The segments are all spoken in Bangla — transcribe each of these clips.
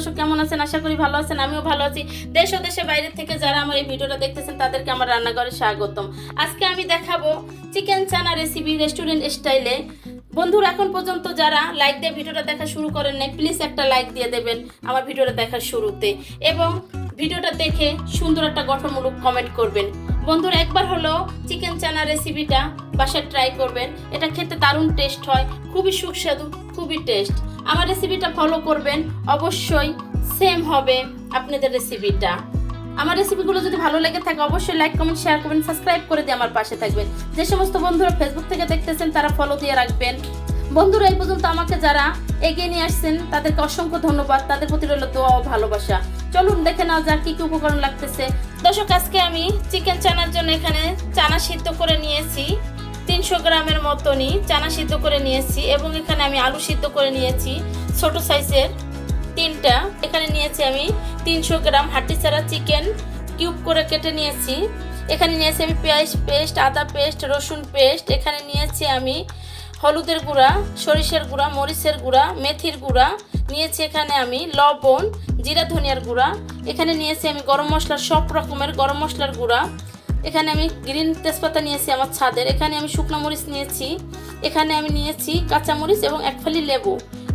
দর্শক কেমন আছেন? আশা করি ভালো আছেন, আমিও ভালো আছি। দেশ ও দেশে বাইরে থেকে যারা আমার এই ভিডিওটা দেখতেছেন, তাদেরকে আমার রান্নাঘরে স্বাগতম। আজকে আমি দেখাবো চিকেন চানা রেসিপি রেস্টুরেন্ট স্টাইলে বন্ধুরা, এখন পর্যন্ত যারা লাইক দিয়ে ভিডিওটা দেখা শুরু করেন নাই প্লিজ একটা লাইক দিয়ে দেবেন আমার ভিডিওটা দেখার শুরুতে। এবং ভিডিওটা দেখে সুন্দর একটা গঠনমূলক কমেন্ট করবেন। বন্ধুরা, একবার হলো চিকেন চানা রেসিপিটা বাসায় ট্রাই করবেন। এটা খেতে দারুণ টেস্ট হয়, খুবই সুস্বাদু, খুবই টেস্ট আমার রেসিপিটা ফলো করবেন, অবশ্যই সেম হবে আপনাদের রেসিপিটা আমার রেসিপিগুলো যদি ভালো লেগে থাকে, অবশ্যই লাইক কমেন্ট শেয়ার করবেন সাবস্ক্রাইব করে দিয়ে আমার পাশে থাকবেন। যে সমস্ত বন্ধুরা ফেসবুক থেকে দেখতেছেন, তারা ফলো দিয়ে রাখবেন। বন্ধুরা, এই পর্যন্ত আমাকে যারা এগিয়ে নিয়ে আসছেন, তাদেরকে অসংখ্য ধন্যবাদ। তাদের প্রতি রইল দোয়া ও ভালোবাসা। চলুন, দেখে নাও যাক কি কি উপকরণ লাগতেছে। দর্শক, আজকে আমি চিকেন চানার জন্য এখানে চানা সিদ্ধ করে নিয়েছি। তিনশো গ্রামের মতনই চানা সিদ্ধ করে নিয়েছি এবং এখানে আমি আলু সিদ্ধ করে নিয়েছি। ছোট সাইজের তিনটা। এখানে নিয়েছি আমি তিনশো গ্রাম হাড্ডি ছাড়া চিকেন কিউব করে কেটে নিয়েছি। এখানে নিয়েছি আমি পেঁয়াজ পেস্ট, আদা পেস্ট, রসুন পেস্ট। এখানে নিয়েছি আমি হলুদের গুঁড়া, সরিষার গুঁড়া, মরিচের গুঁড়া, মেথির গুঁড়া। নিয়েছি এখানে আমি লবণ, জিরা, ধনিয়ার গুঁড়া। এখানে নিয়েছি আমি গরম মশলার সব রকমের গরম মশলার গুঁড়া। এখানে আমি গ্রিন তেজপাতা নিয়েছি আমার ছাদের, এখানে আমি শুকনো মরিচ নিয়েছি, এখানে আমি নিয়েছি কাঁচা মরিচ এবং এক ফালি লেবু।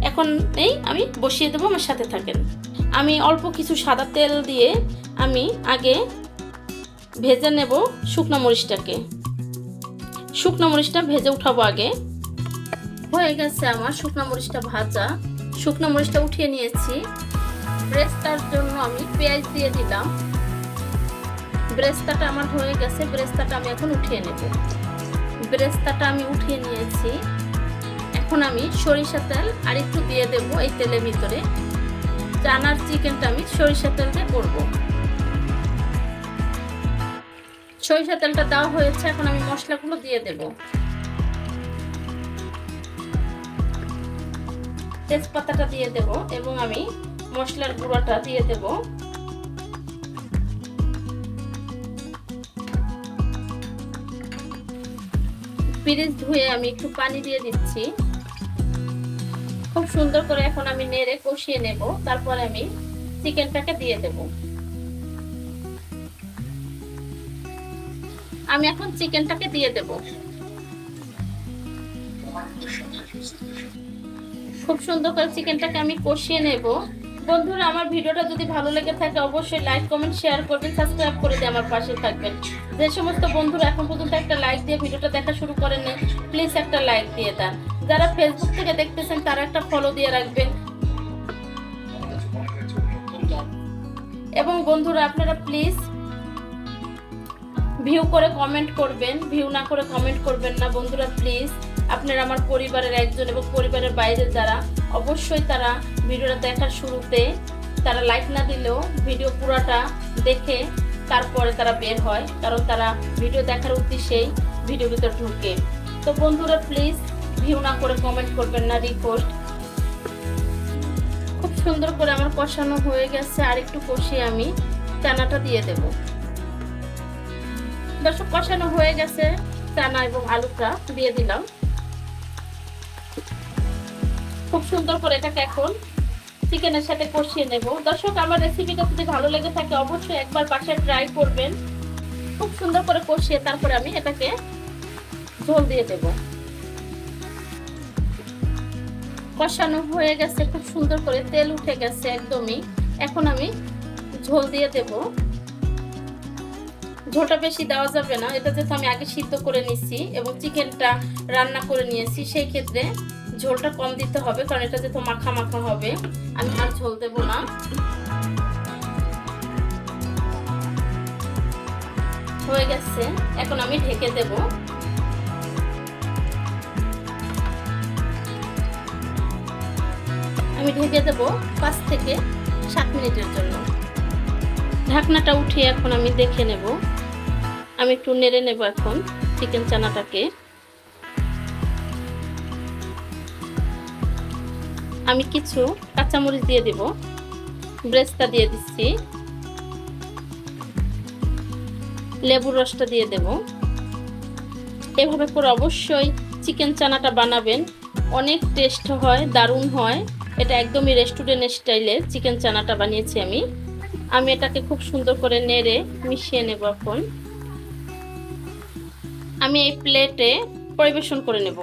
এখন এই আমি বসিয়ে দেবো আমার সাথে থাকেন। আমি অল্প কিছু সাদা তেল দিয়ে আমি আগে ভেজে নেব শুকনো মরিচটাকে। শুকনো মরিচটা ভেজে উঠাবো আগে। হয়ে গেছে আমার শুকনো মরিচটা ভাজা। শুকনো মরিচটা উঠিয়ে নিয়েছি। ব্রেস্তার জন্য আমি পেঁয়াজ দিয়ে দিলাম। ব্রেস্তাটা আমার হয়ে গেছে, ব্রেস্তাটা আমি এখন উঠিয়ে নেব। ব্রেস্তাটা আমি উঠিয়ে নিয়েছি। এখন আমি সরিষা তেল আর একটু দিয়ে দেব এই তেলের ভিতরে। চানার চিকেনটা আমি সরিষা তেল দিয়ে করব। সরিষা তেলটা দেওয়া হয়েছে, এখন আমি মশলাগুলো দিয়ে দেব। তেজপাতাটা দিয়ে দেব এবং আমি মশলার গুঁড়াটা দিয়ে দেব। পিরিচ ধুয়ে আমি একটু পানি দিয়ে দিচ্ছি। খুব সুন্দর করে এখন আমি নেড়ে কষিয়ে নেব, তারপরে আমি চিকেনটাকে দিয়ে দেব। আমি এখন চিকেনটাকে দিয়ে দেব। খুব সুন্দর করে চিকেনটাকে আমি কষিয়ে নেব। বন্ধুরা, আমার ভিডিওটা যদি ভালো লেগে থাকে, অবশ্যই লাইক কমেন্ট শেয়ার করবেন সাবস্ক্রাইব করে দিয়ে আমার পাশে থাকবেন। যে সমস্ত বন্ধুরা এখন পর্যন্ত একটা লাইক দিয়ে ভিডিওটা দেখা শুরু করেন প্লিজ একটা লাইক দিয়ে দেন। যারা ফেসবুক থেকে দেখতেছেন, তারা একটা ফলো দিয়ে রাখবেন। এবং বন্ধুরা, আপনারা প্লিজ ভিউ করে কমেন্ট করবেন, ভিউ না করে কমেন্ট করবেন না। বন্ধুরা প্লিজ আপনারা আমার পরিবারের একজন এবং পরিবারের বাইরে যারা, অবশ্যই তারা ভিডিওটা দেখার শুরুতে তারা লাইক না দিলেও ভিডিও পুরাটা দেখে তারপরে তারা বের হয়, কারণ তারা ভিডিও দেখার উদ্দেশ্যেই ভিডিও ভিতর ঢুকে। তো বন্ধুরা প্লিজ ভিউ না করে কমেন্ট করবেন না রিকোয়েস্ট খুব সুন্দর করে আমার কষানো হয়ে গেছে, আর একটু কষিয়ে আমি চানাটা দিয়ে দেবো। দর্শক কষানো হয়ে গেছে চানা এবং আলুটা দিয়ে দিলাম। খুব সুন্দর করে এটাকে এখন চিকেনের সাথে কষিয়ে নেব। দর্শক, আমার রেসিপিটা যদি ভালো লেগে থাকে, অবশ্যই একবার বাসায় ট্রাই করবেন। খুব সুন্দর করে কষিয়ে তারপরে আমি এটাকে ঝোল দিয়ে দেব। কষানো হয়ে গেছে, খুব সুন্দর করে তেল উঠে গেছে একদমই। এখন আমি ঝোল দিয়ে দেবো। ঝোলটা বেশি দেওয়া যাবে না। এটা যেহেতু আমি আগে সিদ্ধ করে নিচ্ছি এবং চিকেনটা রান্না করে নিয়েছি, সেই ক্ষেত্রে ঝোলটা কম দিতে হবে, কারণ এটা যেহেতু মাখা মাখা হবে, আমি আর ঝোল দেবো না। হয়ে গেছে, এখন আমি ঢেকে দেব। আমি ঢেকে দেব পাঁচ থেকে সাত মিনিটের জন্য। ঢাকনাটা উঠিয়ে এখন আমি দেখে নেব। আমি একটু নেড়ে নেব এখন চিকেন চানাটাকে। আমি কিছু কাঁচামরিচ দিয়ে দেব, ব্রেস্তা দিয়ে দিচ্ছি। লেবুর রসটা দিয়ে দেব। এভাবে করে অবশ্যই চিকেন চানাটা বানাবেন। অনেক টেস্ট হয়, দারুণ হয়। এটা একদমই রেস্টুরেন্ট স্টাইলে চিকেন চানাটা বানিয়েছি আমি। আমি এটাকে খুব সুন্দর করে নেড়ে মিশিয়ে নেব এখন। আমি এই প্লেটে পরিবেশন করে নেব।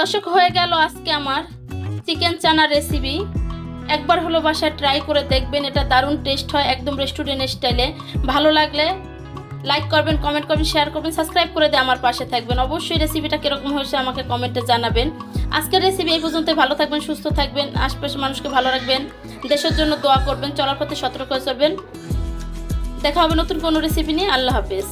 দর্শক, হয়ে গেল আজকে আমার চিকেন চানা রেসিপি একবার হলো বাসায় ট্রাই করে দেখবেন, এটা দারুণ টেস্ট হয়, একদম রেস্টুরেন্ট স্টাইলে ভালো লাগলে লাইক করবেন কমেন্ট করবেন শেয়ার করবেন সাবস্ক্রাইব করে দিয়ে আমার পাশে থাকবেন। অবশ্যই রেসিপিটা কীরকম হয়েছে আমাকে কমেন্টে জানাবেন। আজকের রেসিপি এই পর্যন্ত, ভালো থাকবেন, সুস্থ থাকবেন, আশপাশের মানুষকে ভালো রাখবেন, দেশের জন্য দোয়া করবেন, চলার পথে সতর্ক চলবেন। দেখা হবে নতুন কোনো রেসিপি নিয়ে, আল্লাহ হাফেজ।